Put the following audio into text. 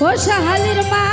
ও সাহালির মা